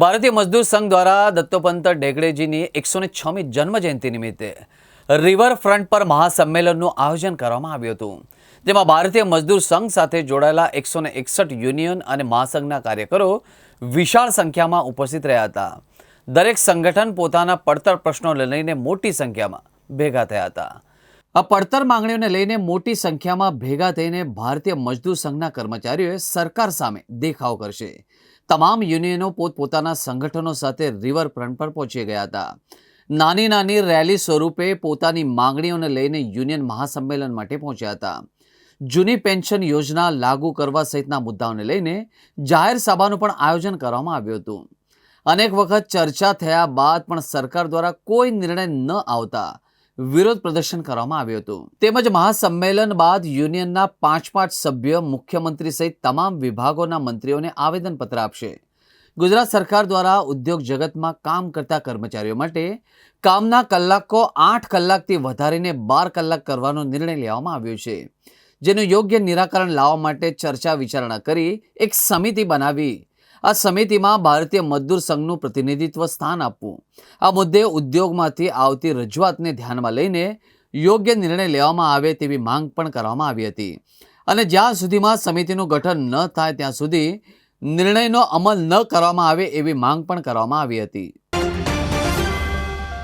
ભારતીય મજદૂર સંઘ દ્વારા દત્તોપંત ડેગડેજીની એકસો ને છમી જન્મજયંતિ નિમિત્તે રિવરફ્રન્ટ પર મહાસંમેલનનું આયોજન કરવામાં આવ્યું હતું. જેમાં ભારતીય મજદૂર સંઘ સાથે જોડાયેલા એકસો ને એકસઠ યુનિયન અને મહાસંઘના કાર્યકરો વિશાળ સંખ્યામાં ઉપસ્થિત રહ્યા હતા. દરેક સંગઠન પોતાના પડતર પ્રશ્નોને લઈને મોટી સંખ્યામાં ભેગા થયા હતા. આ પડતર માંગણીઓને લઈને મોટી સંખ્યામાં ભેગા થઈને ભારતીય મજદૂર સંઘના કર્મચારીઓએ સરકાર સામે દેખાવ કરશે. તમામ યુનિયનો પોતપોતાના સંગઠનો સાથે રિવરફ્રન્ટ પર પહોંચી ગયા હતા. નાની નાની રેલી સ્વરૂપે પોતાની માંગણીઓને લઈને યુનિયન મહાસંમેલન માટે પહોંચ્યા હતા. જૂની પેન્શન યોજના લાગુ કરવા સહિતના મુદ્દાઓને લઈને જાહેર સભાનું પણ આયોજન કરવામાં આવ્યું હતું. અનેક વખત ચર્ચા થયા બાદ પણ સરકાર દ્વારા કોઈ નિર્ણય ન આવતા વિરોધ પ્રદર્શન કરવામાં આવ્યું હતું. તેમજ મહાસંમેલન બાદ યુનિયનના પાંચ પાંચ સભ્ય, મુખ્યમંત્રી સહિત તમામ વિભાગોના મંત્રીઓને આવેદનપત્ર આપશે. ગુજરાત સરકાર દ્વારા ઉદ્યોગ જગતમાં કામ કરતા કર્મચારીઓ માટે કામના કલાકો આઠ કલાકથી વધારીને બાર કલાક કરવાનો નિર્ણય લેવામાં આવ્યો છે. જેનું યોગ્ય નિરાકરણ લાવવા માટે ચર્ચા વિચારણા કરી એક સમિતિ બનાવી આ સમિતિમાં ભારતીય મજદૂર સંઘનું પ્રતિનિધિત્વ સ્થાન આપવું. આ મુદ્દે ઉદ્યોગમાંથી આવતી રજૂઆતને ધ્યાનમાં લઈને યોગ્ય નિર્ણય લેવામાં આવે તેવી માંગ પણ કરવામાં આવી હતી. અને જ્યાં સુધીમાં સમિતિનું ગઠન ન થાય ત્યાં સુધી નિર્ણયનો અમલ ન કરવામાં આવે એવી માંગ પણ કરવામાં આવી હતી.